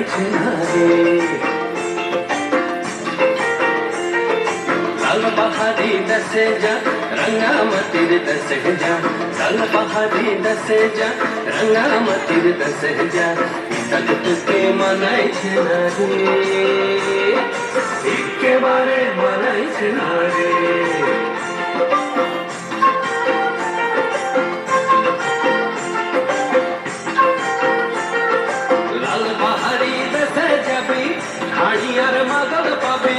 মানাইছে না রে লাল বাহারি দসে যা রঙ্গামতির দসে যা লাল বাহারি দসে যা রঙ্গামতির দসে যা তক তুকে মানাইছে না রে একেবারে মানাইছে না রে লাল হাড়িয়ার মাগল পাবি।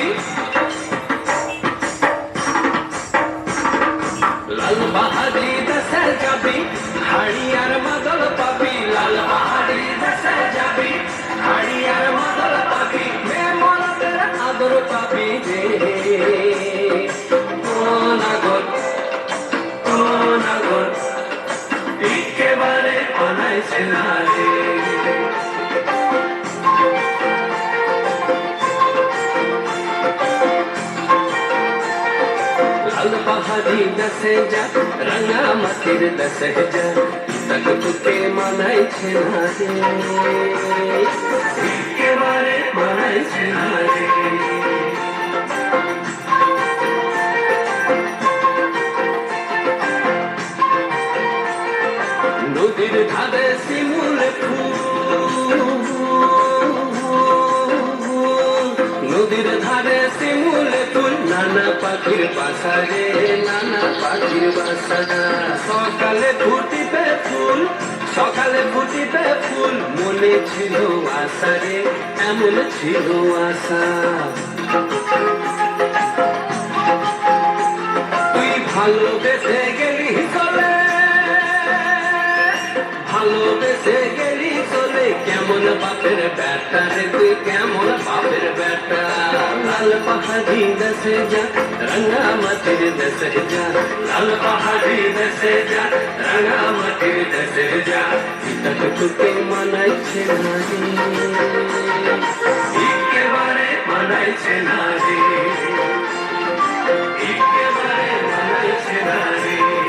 লাল বাহারি দশে যাবি लाल दस दसे जा, रंगा मतिर दसे जा। तक तुके मनाई छे ना रे के बारे मनाई छे ना পাখির বাসা রে নানা পাখির বাসা সকালে ফুটিবে ফুল, সকালে ফুটিবে ফুল, মনে ছিল আশা রে, এমন ছিল আশা। তুই ভালোবেসে গেলি চলে, ভালোবেসে গেলি চলে, কেমন বাপের বেটা রে, তুই কেমন বাপের লাল পাহাড়ি দেশে যা রঙ্গামাটির দেশে যা লাল পাহাড়ি দেশে যা রঙ্গামাটির দেশে যা ইতক তোকে মানাইছে না রে একেবারে মানাইছে না রে একেবারে মানাইছে না রে একেবারে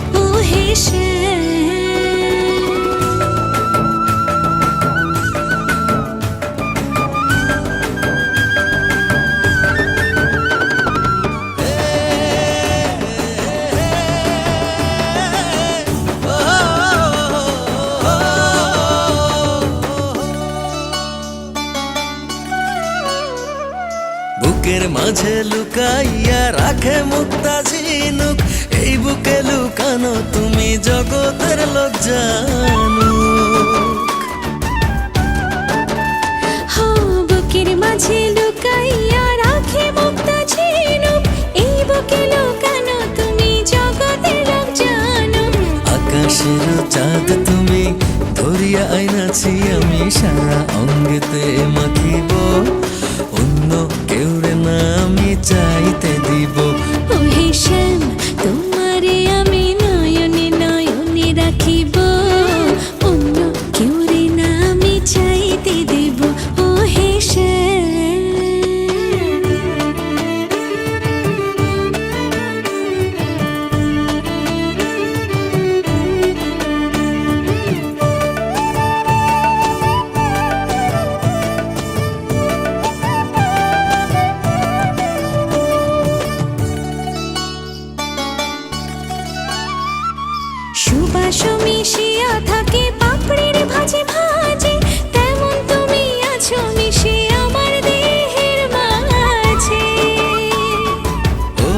বুকের মাঝে লুকাইয়া রাখে মুক্তা ঝিনুক। এই বুকে লুকানো তুমি জগতের লোক জানো হো বুকের মাঝে ভালোবাসো মিশিয়া থাকে পাপড়ির ভাজে ভাজে। তেমন তুমি আছো মিশে আমার দেহের মাঝে। ও,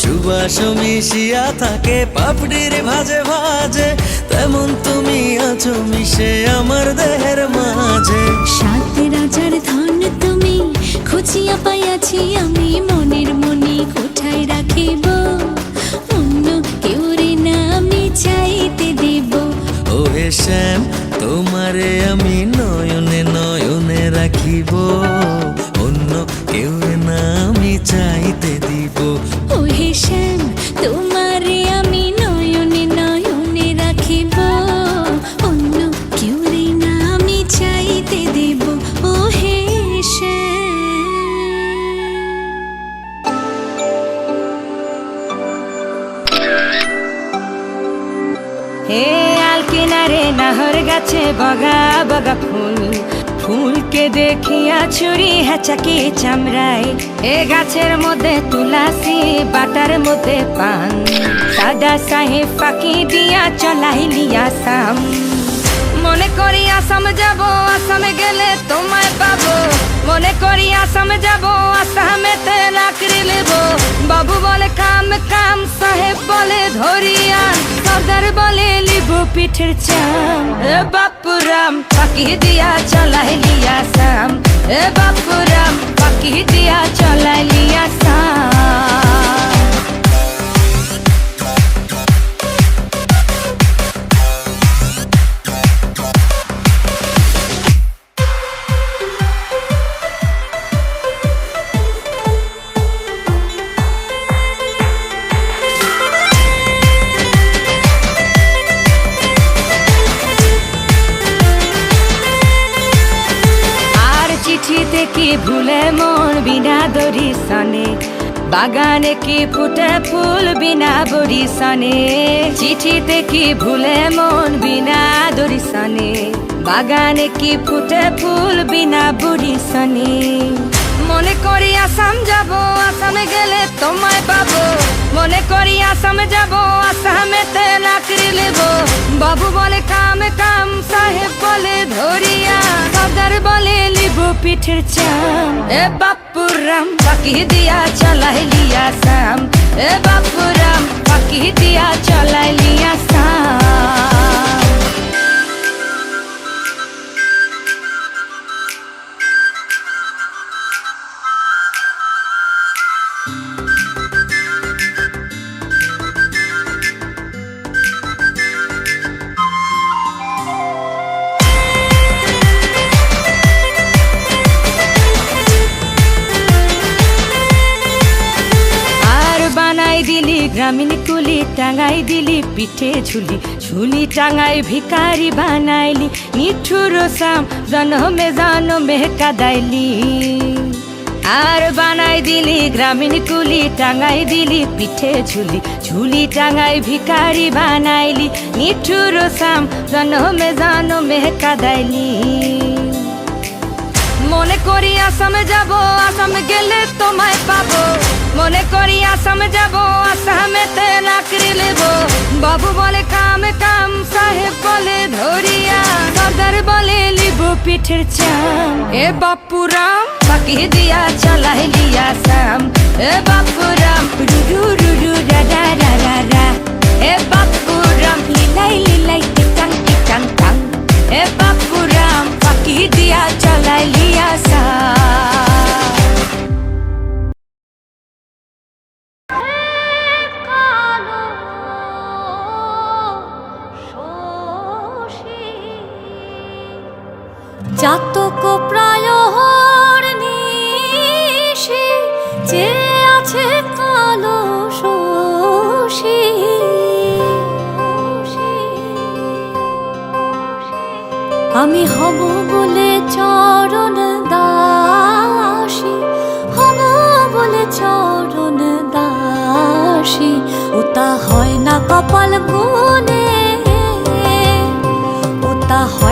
সুবাসো মিশিয়া থাকে পাপড়ির ভাজে ভাজে। তেমন তুমি আছো মিশে আমার দেহ তোমারে আমি নয়নে নয়নে রাখিব। অন্য কেউ না আমি চাইতে বগা বগা ফুল। ফুলকে দেখিয়া ছুরি হেঁচাকি চামড়াই এ গাছের মধ্যে তুলাসি, বাটার মধ্যে পান। সাদা সাহে ফাঁকি দিয়া চলাইলিয়া সাম মনে করি আসাম যাব, আসামে গেলে তোমায় পাবো। মনে করি আসাম যাব, আসামেতে লাকড়ি নেব। বাবু বলে, কাম কাম, সাহেব বলে, ধরিয়া সর্দার বলে, লিব পিঠের চাম। এ বাপুরাম পাকি দিয়া চলাই লিয়া সাম। এ বাপুরাম পাকি দিয়া চলাই লিয়া সাম। বাগানে কি ফুটে ফুল বিনা বড়ি সনে চিঠিতে কি ভুলে মন বিনা দড়ি সনে বাগানে কি ফুটে ফুল বিনা বুড়ি সনে মনে করি আসাম যাব, আসামে গেলে তোমায় পাবো। মনে করি আসাম যাব, আসামেতে লাকড়ি নেব। বাবু বলে, কাম কাম, সাহেব বলে, ধরিয়া। সর্দার বলে, লিব পিঠের চাম। এ বাপুরাম পাকি দিয়া চলাই লিয়া সাম। এ বাপুরাম পাকি দিয়া চলাই লিয়া সাম। কুলি টাঙ্গাই দিলি, পিঠে ঝুলি। ঝুলি টাঙ্গাই ভিকারি বানাইলি, নিঠুর সাম জনমে জনমে কাদাইলি। আর বানাই দিলি গ্রামীণ কুলি টাঙ্গাই দিলি পিঠে ঝুলি। ঝুলি টাঙ্গাই ভিকারি বানাইলি, নিঠুর সাম জনমে জনমে কাদাইলি। মনে করি আসামে যাব, আসামে গেলে তোমায় পাবো। মনে করি আসামে যাব, আসামেতে লাকড়ি নেব বাবু বলে, কাম কাম, সাহেব বলে, ধরিয়া সর্দার বলে, লিব পিঠের চাম। এ বাপুরাম বাকি দিয়া চলাই লিয়া সাম। এ বাপুরাম রুরু রুরু, রা রাডা রা এ বাপুরাম লিলাই লিলাই আছে কালো শোষী আমি হব বলে চরণ দাসী, হব বলে চরণ দাসী। ওটা হয় না কপাল গুনে ওটা হয়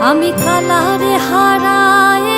আমি কালারে হারায়ে